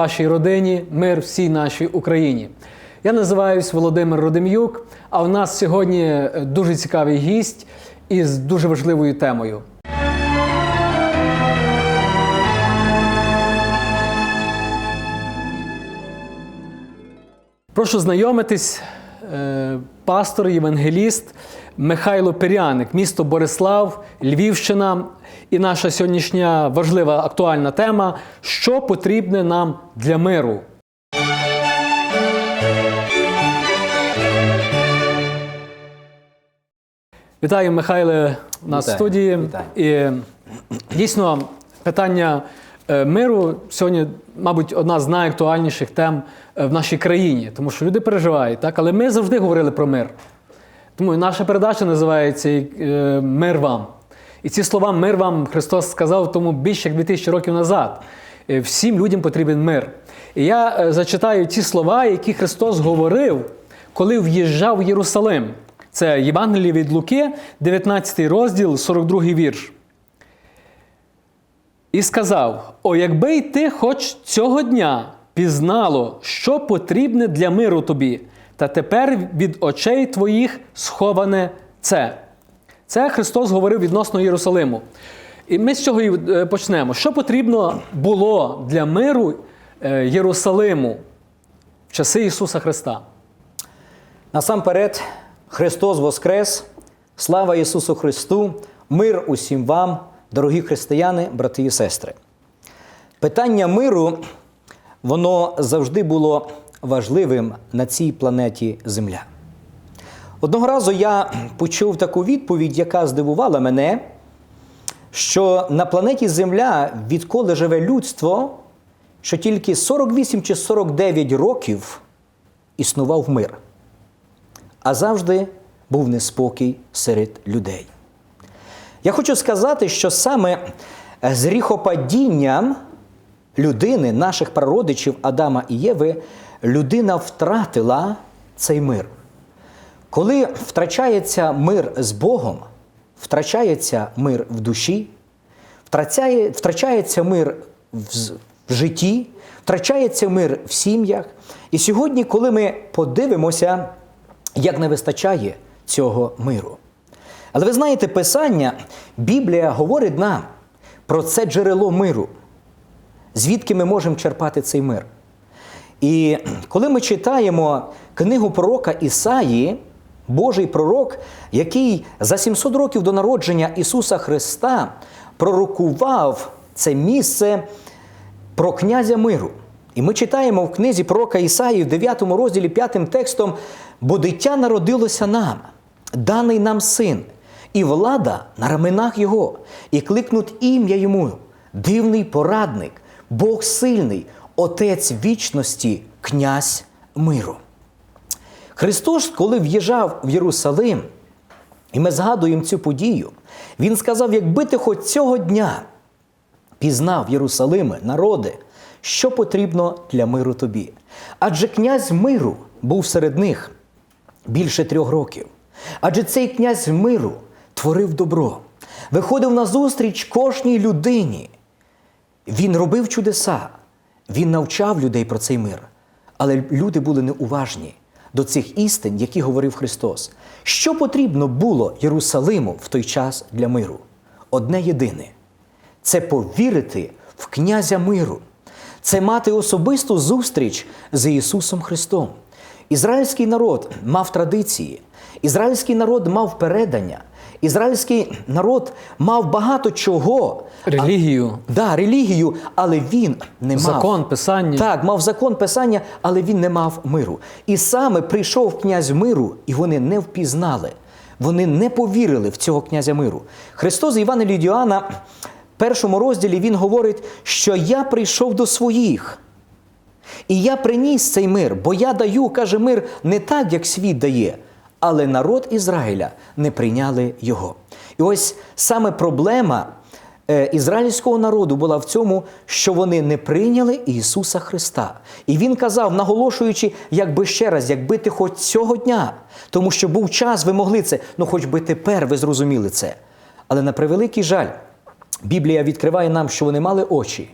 вашій родині, мир всій нашій Україні. Я називаюсь Володимир Родим'юк, а у нас сьогодні е, дуже цікавий гість із дуже важливою темою. Прошу знайомитись, е, пастор, євангеліст Михайло Пиряник, місто Борислав, Львівщина. І наша сьогоднішня важлива актуальна тема: що потрібне нам для миру. Вітаю, Михайле, у нас в Вітаю, студії. вітаю. І дійсно питання е, миру сьогодні, мабуть, одна з найактуальніших тем е, в нашій країні, тому що люди переживають, так? але ми завжди говорили про мир. Тому наша передача називається е, Мир вам. І ці слова Мир вам Христос сказав тому більше як 2000 років назад. Е, Всім людям потрібен мир. І я е, зачитаю ті слова, які Христос говорив, коли в'їжджав в Єрусалим. Це Євангеліє від Луки, 19 розділ, 42 вірш. І сказав: О, якби й ти хоч цього дня пізнало, що потрібне для миру тобі, та тепер від очей твоїх сховане це. Це Христос говорив відносно Єрусалиму. І ми з цього і е, почнемо. Що потрібно було для миру е, Єрусалиму в часи Ісуса Христа? Насамперед, Христос Воскрес, слава Ісусу Христу, мир усім вам, дорогі християни, брати і сестри. Питання миру, воно завжди було важливим на цій планеті Земля. Одного разу я почув таку відповідь, яка здивувала мене, що на планеті Земля, відколи живе людство, що тільки 48 чи 49 років існував мир а завжди був неспокій серед людей. Я хочу сказати, що саме з гріхопадінням людини, наших прародичів Адама і Єви, людина втратила цей мир. Коли втрачається мир з Богом, втрачається мир в душі, втрачає, втрачається мир в, в житті, втрачається мир в сім'ях. І сьогодні, коли ми подивимося, як не вистачає цього миру. Але ви знаєте, Писання, Біблія говорить нам про це джерело миру, звідки ми можемо черпати цей мир. І коли ми читаємо книгу пророка Ісаї, Божий пророк, який за 700 років до народження Ісуса Христа пророкував це місце про князя миру. І ми читаємо в книзі пророка Ісаї в 9 розділі 5 текстом: бо дитя народилося нам, даний нам син, і влада на раменах його, і кликнуть ім'я йому, дивний порадник, Бог сильний, Отець вічності, князь миру. Христос, коли в'їжджав в Єрусалим, і ми згадуємо цю подію, Він сказав: якби ти хоч цього дня пізнав Єрусалиме, народи, що потрібно для миру тобі. Адже князь миру був серед них більше трьох років. Адже цей князь миру творив добро, виходив на зустріч кожній людині. Він робив чудеса, він навчав людей про цей мир. Але люди були неуважні до цих істин, які говорив Христос. Що потрібно було Єрусалиму в той час для миру? Одне єдине це повірити в князя миру, це мати особисту зустріч з Ісусом Христом. Ізраїльський народ мав традиції, ізраїльський народ мав передання, ізраїльський народ мав багато чого. Релігію. Да, релігію, але він не мав Закон, Писання. Так, мав закон писання, але він не мав миру. І саме прийшов князь миру, і вони не впізнали. Вони не повірили в цього князя миру. Христос Івана Лідіана в першому розділі він говорить, що я прийшов до своїх. І я приніс цей мир, бо я даю, каже, мир не так, як світ дає, але народ Ізраїля не прийняли його. І ось саме проблема е, ізраїльського народу була в цьому, що вони не прийняли Ісуса Христа. І Він казав, наголошуючи, якби ще раз, якби ти хоч цього дня, тому що був час, ви могли це, ну хоч би тепер ви зрозуміли це. Але на превеликий жаль, Біблія відкриває нам, що вони мали очі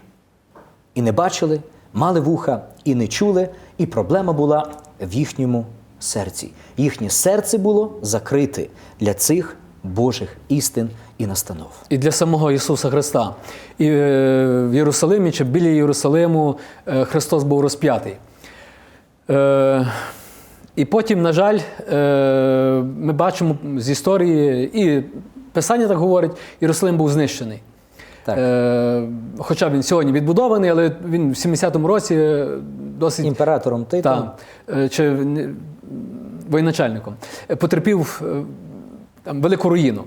і не бачили, мали вуха і не чули, і проблема була в їхньому серці. Їхнє серце було закрите для цих Божих істин і настанов. І для самого Ісуса Христа. І е, в Єрусалимі чи біля Єрусалиму е, Христос був розп'ятий. Е, і потім, на жаль, ми бачимо з історії, і Писання так говорить, Єрусалим був знищений. Так. Е, хоча він сьогодні відбудований, але він в 70-му році досить Імператором Титом. та, чи воєначальником, е, потерпів е, там, велику руїну.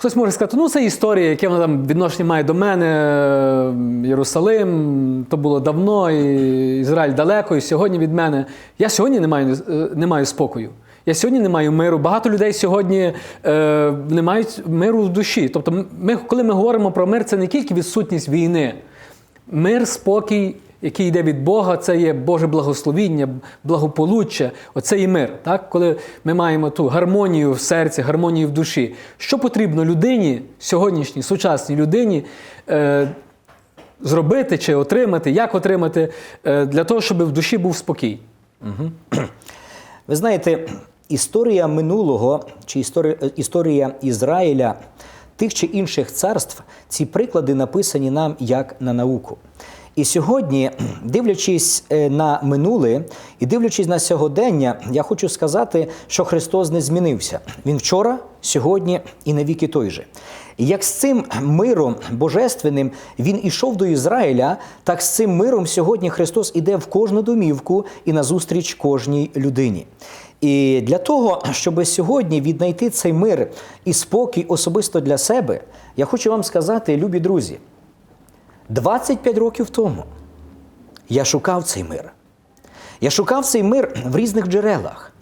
Хтось може сказати, ну це історія, яке вона там відношення має до мене, Єрусалим, то було давно, і Ізраїль далеко, і сьогодні від мене. Я сьогодні не маю, е, не маю спокою. Я сьогодні не маю миру. Багато людей сьогодні е, не мають миру в душі. Тобто, ми, коли ми говоримо про мир, це не тільки відсутність війни. Мир, спокій, який йде від Бога, це є Боже благословіння, благополуччя. Оце і мир. Так? Коли ми маємо ту гармонію в серці, гармонію в душі. Що потрібно людині, сьогоднішній, сучасній людині, е, зробити чи отримати, як отримати, е, для того, щоб в душі був спокій? Ви знаєте, історія минулого чи історія, історія Ізраїля тих чи інших царств, ці приклади написані нам як на науку. І сьогодні, дивлячись е, на минуле і дивлячись на сьогодення, я хочу сказати, що Христос не змінився. Він вчора, сьогодні і навіки той же. І як з цим миром божественним він ішов до Ізраїля, так з цим миром сьогодні Христос іде в кожну домівку і назустріч кожній людині. І для того, щоб сьогодні віднайти цей мир і спокій особисто для себе, я хочу вам сказати, любі друзі, 25 років тому я шукав цей мир. Я шукав цей мир в різних джерелах.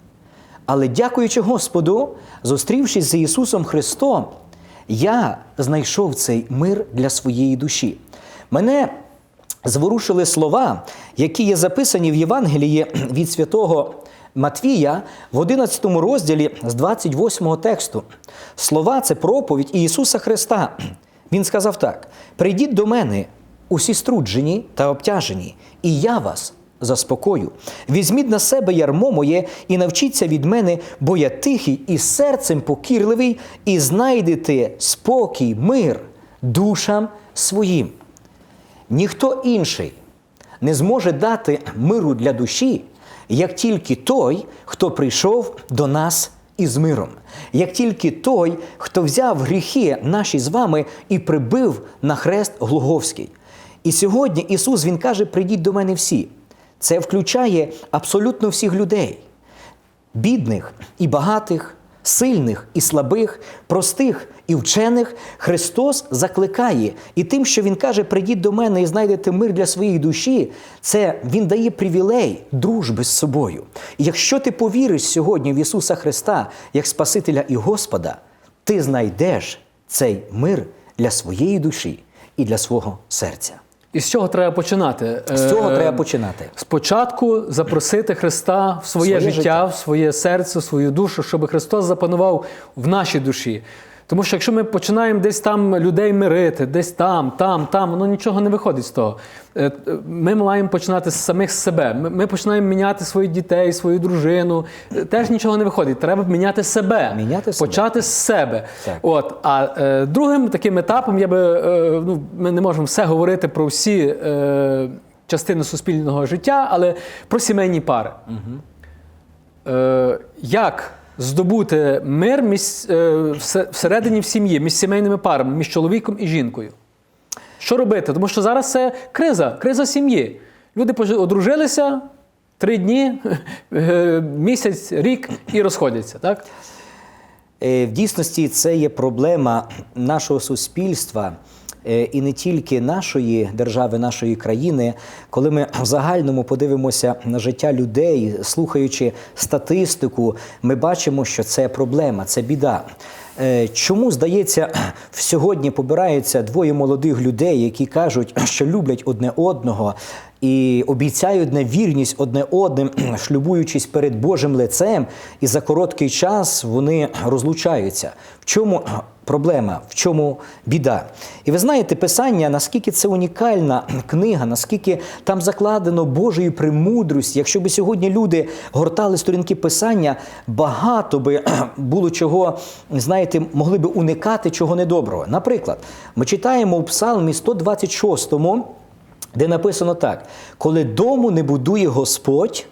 Але дякуючи Господу, зустрівшись з Ісусом Христом, я знайшов цей мир для своєї душі. Мене зворушили слова, які є записані в Євангелії від святого Матвія в 11 розділі з 28 тексту. Слова це проповідь Ісуса Христа. Він сказав так: прийдіть до мене, усі струджені та обтяжені, і я вас заспокою. Візьміть на себе ярмо моє і навчіться від мене, бо я тихий і серцем покірливий, і знайдете спокій, мир душам своїм. Ніхто інший не зможе дати миру для душі, як тільки той, хто прийшов до нас із миром, як тільки той, хто взяв гріхи наші з вами і прибив на хрест Глуговський. І сьогодні Ісус Він каже: прийдіть до мене всі. Це включає абсолютно всіх людей бідних і багатих, сильних і слабих, простих і вчених, Христос закликає. І тим, що Він каже, прийдіть до мене і знайдете мир для своєї душі, це Він дає привілей дружби з собою. І якщо ти повіриш сьогодні в Ісуса Христа як Спасителя і Господа, ти знайдеш цей мир для своєї душі і для свого серця. І з чого треба починати? З цього Е, треба починати. Спочатку запросити Христа в своє, Своє життя, життя. в своє серце, в свою душу, щоб Христос запанував в нашій душі. Тому що якщо ми починаємо десь там людей мирити, десь там, там, там, воно нічого не виходить з того. Е, е, Ми маємо починати з самих себе. Ми- починаємо міняти своїх дітей, свою дружину. Е, Теж нічого не виходить. Треба міняти себе. Міняти себе. Почати з себе. Так. От, а е, другим таким етапом я би е, ну, ми не можемо все говорити про всі е, частини суспільного життя, але про сімейні пари. Е, як здобути мир е, всередині в сім'ї, між сімейними парами, між чоловіком і жінкою? Що робити? Тому що зараз це криза, криза сім'ї. Люди одружилися три дні, е, місяць, рік і розходяться. Так? Е, В дійсності це є проблема нашого суспільства і не тільки нашої держави, нашої країни. Коли ми в загальному подивимося на життя людей, слухаючи статистику, ми бачимо, що це проблема, це біда. Е, Чому здається, сьогодні побираються двоє молодих людей, які кажуть, що люблять одне одного і обіцяють на вірність одне одним, шлюбуючись перед Божим лицем, і за короткий час вони розлучаються. В чому проблема, в чому біда. І ви знаєте, Писання, наскільки це унікальна книга, наскільки там закладено Божої премудрості. Якщо б сьогодні люди гортали сторінки Писання, багато би було чого, знаєте, могли би уникати чого недоброго. Наприклад, ми читаємо у Псалмі 126, де написано так: коли дому не будує Господь,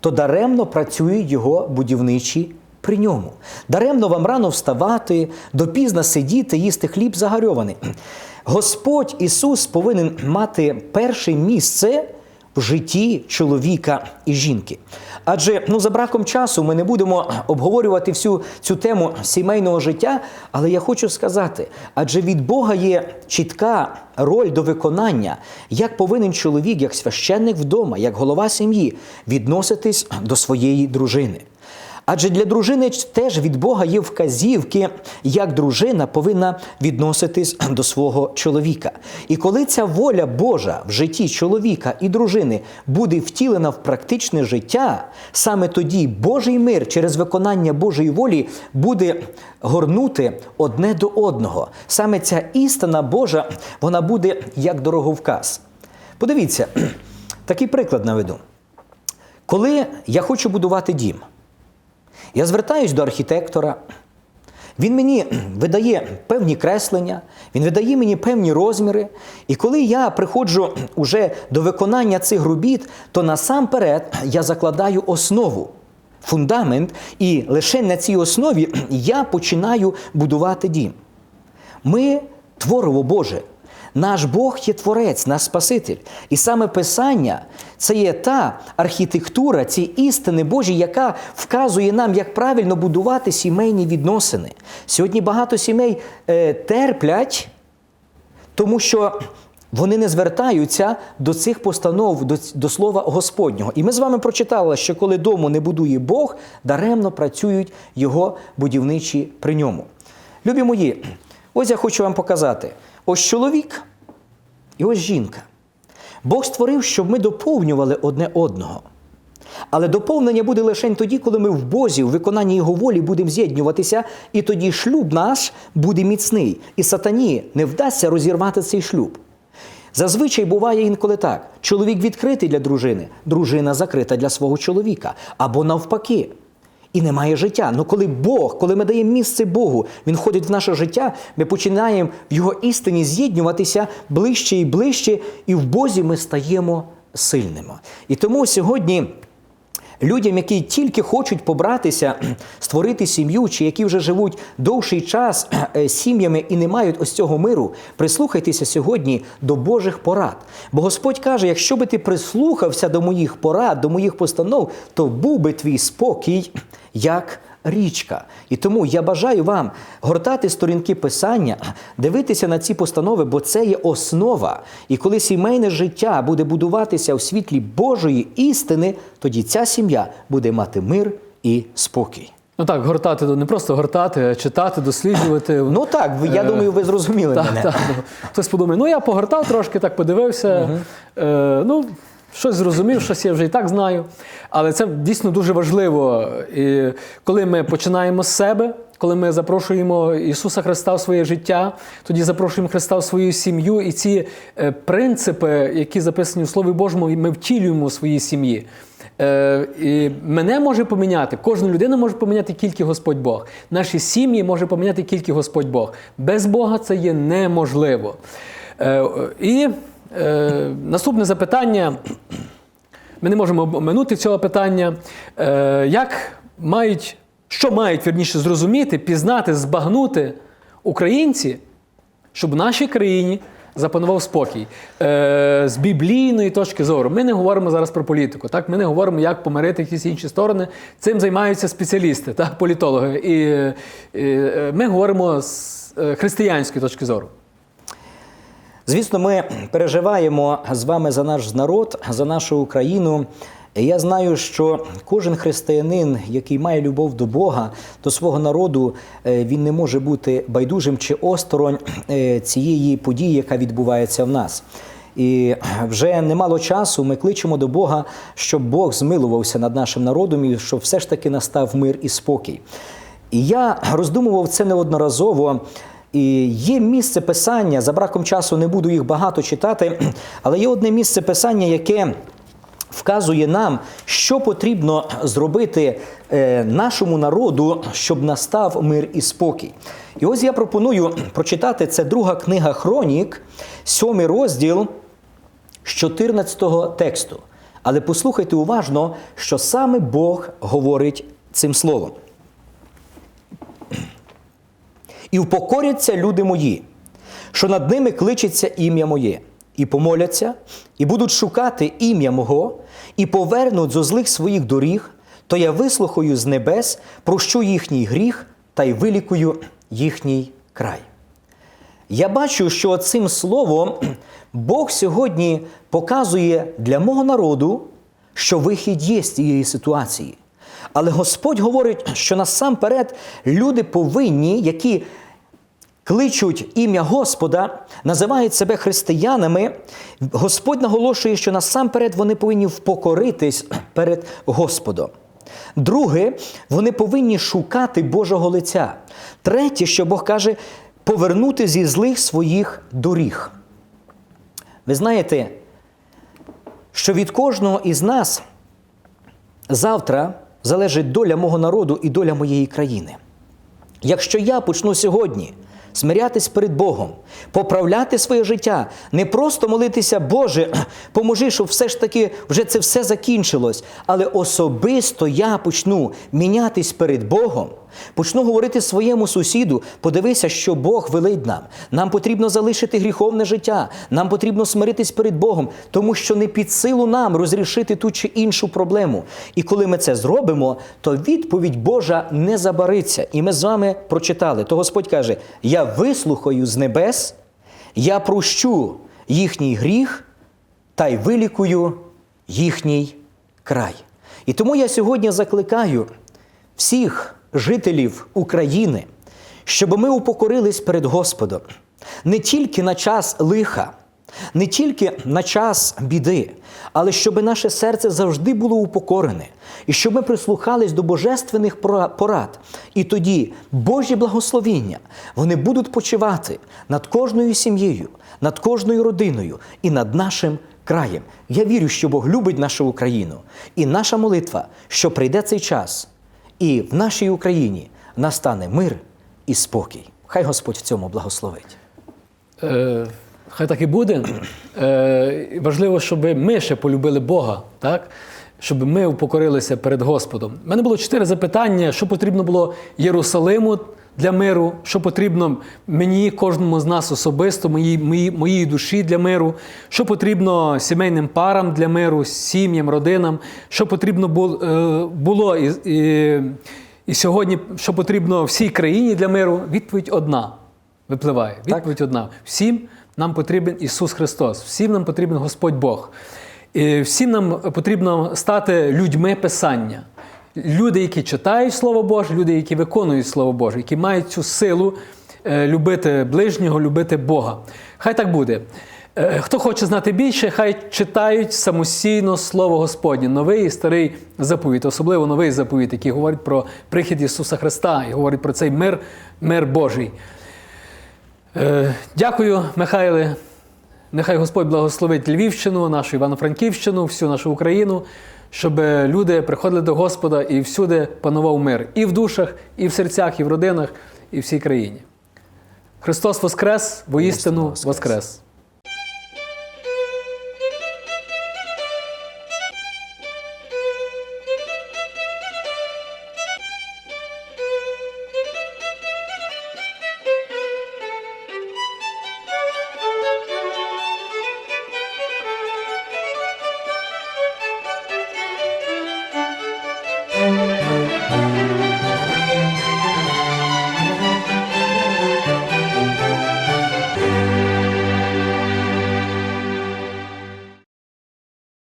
то даремно працюють його будівничі при ньому. Даремно вам рано вставати, допізно сидіти, їсти хліб загарьований. Господь Ісус повинен мати перше місце в житті чоловіка і жінки. Адже ну, за браком часу ми не будемо обговорювати всю цю тему сімейного життя, але я хочу сказати, адже від Бога є чітка роль до виконання, як повинен чоловік, як священник вдома, як голова сім'ї відноситись до своєї дружини. Адже для дружини теж від Бога є вказівки, як дружина повинна відноситись до свого чоловіка. І коли ця воля Божа в житті чоловіка і дружини буде втілена в практичне життя, саме тоді Божий мир через виконання Божої волі буде горнути одне до одного. Саме ця істина Божа, вона буде як дороговказ. Подивіться, такий приклад наведу. Коли я хочу будувати дім, я звертаюсь до архітектора. Він мені видає певні креслення, він видає мені певні розміри. І коли я приходжу уже до виконання цих робіт, то насамперед я закладаю основу, фундамент, і лише на цій основі я починаю будувати дім. Ми творово Боже. Наш Бог є творець, наш Спаситель. І саме Писання це є та архітектура, ці істини Божі, яка вказує нам, як правильно будувати сімейні відносини. Сьогодні багато сімей е, терплять, тому що вони не звертаються до цих постанов, до, до слова Господнього. І ми з вами прочитали, що коли дому не будує Бог, даремно працюють його будівничі при ньому. Любі мої, ось я хочу вам показати: ось чоловік і ось жінка. Бог створив, щоб ми доповнювали одне одного. Але доповнення буде лише тоді, коли ми в Бозі, в виконанні Його волі будемо з'єднуватися, і тоді шлюб наш буде міцний. І сатані не вдасться розірвати цей шлюб. Зазвичай буває інколи так: чоловік відкритий для дружини, дружина закрита для свого чоловіка, або навпаки. І немає життя. Ну коли Бог, коли ми даємо місце Богу, Він входить в наше життя, ми починаємо в Його істині з'єднуватися ближче і ближче, і в Бозі ми стаємо сильними. І тому сьогодні. Людям, які тільки хочуть побратися, створити сім'ю, чи які вже живуть довший час е, сім'ями і не мають ось цього миру, прислухайтеся сьогодні до Божих порад. Бо Господь каже: якщо би ти прислухався до моїх порад, до моїх постанов, то був би твій спокій як річка. І тому я бажаю вам гортати сторінки писання, дивитися на ці постанови, бо це є основа. І коли сімейне життя буде будуватися у світлі Божої істини, тоді ця сім'я буде мати мир і спокій. Ну так, гортати не просто гортати, а читати, досліджувати. Ну так, я Е, думаю, ви зрозуміли мене. так. Хтось подумає, ну я погортав трошки, так подивився. Е, ну, щось зрозумів, щось я вже і так знаю. Але це дійсно дуже важливо. І коли ми починаємо з себе, коли ми запрошуємо Ісуса Христа в своє життя, тоді запрошуємо Христа в свою сім'ю, і ці е, принципи, які записані у Слові Божому, ми втілюємо у своїй сім'ї. Е, і мене може поміняти, кожну людину може поміняти тільки Господь Бог. Наші сім'ї може поміняти тільки Господь Бог. Без Бога це є неможливо. Е, і е, наступне запитання. Ми не можемо оминути цього питання. Е, як мають, що мають вірніше зрозуміти, пізнати, збагнути українці, щоб в нашій країні запанував спокій. Е, з біблійної точки зору. Ми не говоримо зараз про політику. Так? Ми не говоримо, як помирити якісь інші сторони. Цим займаються спеціалісти, так? політологи. І, е, е, ми говоримо з е, християнської точки зору. Звісно, ми переживаємо з вами за наш народ, за нашу Україну. Я знаю, що кожен християнин, який має любов до Бога, до свого народу, е, він не може бути байдужим чи осторонь е, цієї події, яка відбувається в нас. І вже немало часу ми кличемо до Бога, щоб Бог змилувався над нашим народом і щоб все ж таки настав мир і спокій. І я роздумував це неодноразово. І є місце писання, за браком часу не буду їх багато читати, але є одне місце писання, яке вказує нам, що потрібно зробити е, нашому народу, щоб настав мир і спокій. І ось я пропоную прочитати це друга книга Хронік, сьомий розділ з 14 тексту. Але послухайте уважно, що саме Бог говорить цим словом. І впокоряться люди мої, що над ними кличеться ім'я моє, і помоляться, і будуть шукати ім'я мого, і повернуть зо злих своїх доріг, то я вислухаю з небес, прощу їхній гріх та й вилікую їхній край. Я бачу, що цим словом Бог сьогодні показує для мого народу, що вихід є з цієї ситуації. Але Господь говорить, що насамперед люди повинні, які кличуть ім'я Господа, називають себе християнами, Господь наголошує, що насамперед вони повинні впокоритись перед Господом. Друге, вони повинні шукати Божого лиця. Третє, що Бог каже, повернути зі злих своїх доріг. Ви знаєте, що від кожного із нас завтра залежить доля мого народу і доля моєї країни. Якщо я почну сьогодні смирятись перед Богом, поправляти своє життя, не просто молитися, Боже, поможи, щоб все ж таки вже це все закінчилось, але особисто я почну мінятись перед Богом, почну говорити своєму сусіду, подивися, що Бог велить нам. Нам потрібно залишити гріховне життя, нам потрібно смиритись перед Богом, тому що не під силу нам розрішити ту чи іншу проблему. І коли ми це зробимо, то відповідь Божа не забариться. І ми з вами прочитали. То Господь каже: Я вислухаю з небес, я прощу їхній гріх та й вилікую їхній край. І тому я сьогодні закликаю всіх жителів України, щоб ми упокорились перед Господом не тільки на час лиха, не тільки на час біди, але щоб наше серце завжди було упокорене, і щоб ми прислухались до божественних пора- порад. І тоді Божі благословіння вони будуть почивати над кожною сім'єю, над кожною родиною і над нашим краєм. Я вірю, що Бог любить нашу Україну, і наша молитва, що прийде цей час, і в нашій Україні настане мир і спокій. Хай Господь в цьому благословить. Е, хай так і буде. Е, важливо, щоб ми ще полюбили Бога, так? щоб ми упокорилися перед Господом. У мене було чотири запитання, що потрібно було Єрусалиму для миру, що потрібно мені, кожному з нас особисто, моїй, моїй, моїй душі для миру, що потрібно сімейним парам для миру, сім'ям, родинам, що потрібно е, було і, і, і сьогодні, що потрібно всій країні для миру. Відповідь одна випливає. Відповідь одна. Всім нам потрібен Ісус Христос, всім нам потрібен Господь Бог. І всім нам потрібно стати людьми Писання. Люди, які читають Слово Боже, люди, які виконують Слово Боже, які мають цю силу е, любити ближнього, любити Бога. Хай так буде. Е, Хто хоче знати більше, хай читають самостійно Слово Господнє, новий і старий заповіт, особливо новий заповіт, який говорить про прихід Ісуса Христа і говорить про цей мир, мир Божий. Е, Дякую, Михайле. Нехай Господь благословить Львівщину, нашу Івано-Франківщину, всю нашу Україну, щоб люди приходили до Господа і всюди панував мир і в душах, і в серцях, і в родинах, і в всій країні. Христос Воскрес, воістину. Воскрес.